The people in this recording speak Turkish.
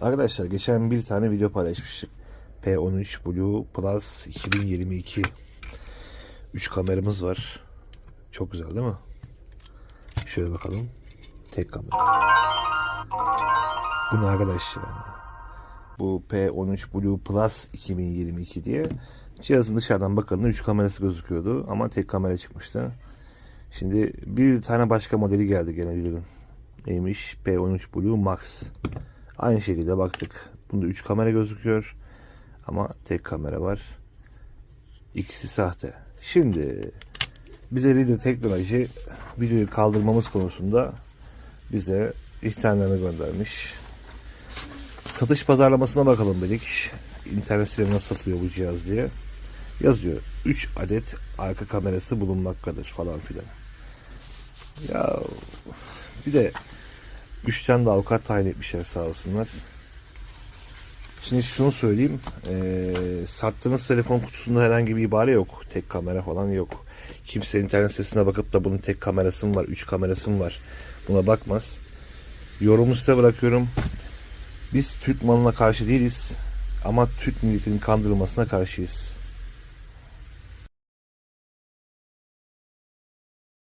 Arkadaşlar geçen bir tane video paylaşmıştık. P13 Blue Plus 2022 3 kameramız var. Çok güzel değil mi? Şöyle bakalım. Tek kamera. Bu ne arkadaş? Bu P13 Blue Plus 2022 diye cihazın dışarıdan bakıldığında 3 kamerası gözüküyordu ama tek kamera çıkmıştı. Şimdi bir tane başka modeli geldi gene Lider'ın. Neymiş? P13 Blue Max. Aynı şekilde baktık. Bunda 3 kamera gözüküyor. Ama tek kamera var. İkisi sahte. Şimdi bize Leader Teknoloji videoyu kaldırmamız konusunda bize ihtarlarını göndermiş. Satış pazarlamasına bakalım dedik. İnternet sitelerinde satılıyor bu cihaz diye. Yazıyor. 3 adet arka kamerası bulunmaktadır falan filan. Ya bir de 3 tane de avukat tayin etmişler sağ olsunlar. Şimdi şunu söyleyeyim. Eee sattığınız telefon kutusunda herhangi bir ibare yok. Tek kamera falan yok. Kimse internet sitesine bakıp da bunun tek kamerası mı var, 3 kamerası mı var buna bakmaz. Yorumu size bırakıyorum. Biz Türk malına karşı değiliz. Ama Türk milletinin kandırılmasına karşıyız.